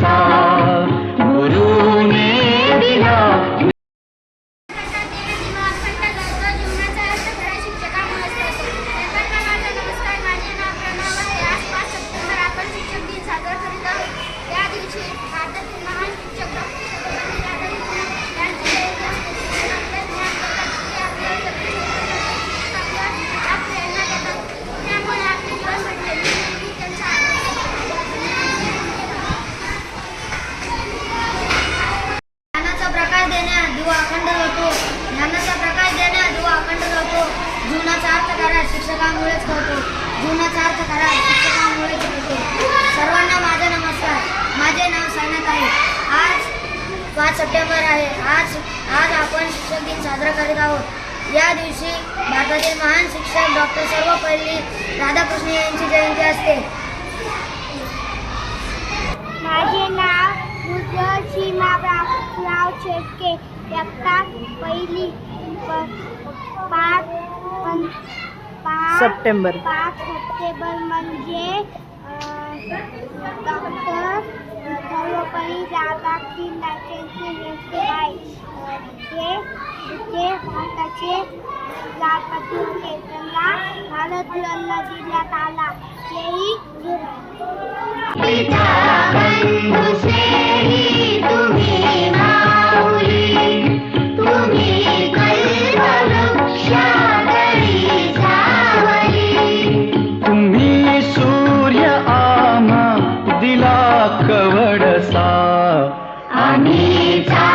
सा जीवनाचा अर्थ करा शिक्षकांमुळेच करतो जीवनाचा अर्थ करा शिक्षकांमुळेच करतो सर्वांना माझा नमस्कार. माझे नाव सांगण्यात आहे. आज पाच सप्टेंबर आहे. आज आज आपण शिक्षक दिन साजरा करीत आहोत. या दिवशी भारतातील महान शिक्षक डॉक्टर सर्वपल्ली राधाकृष्ण यांची जयंती असते. माझे नाव सीमा राव शेटके. पहिली पाच पाच सप्टेंबर. पाच सप्टेंबर म्हणजे डॉक्टर जातात राधाकृष्ण नाट्यांचे जयंती आहे ते भारताचे राष्ट्रपती होते. त्यांना भारतरत्न देण्यात आला. तेही আমি চাই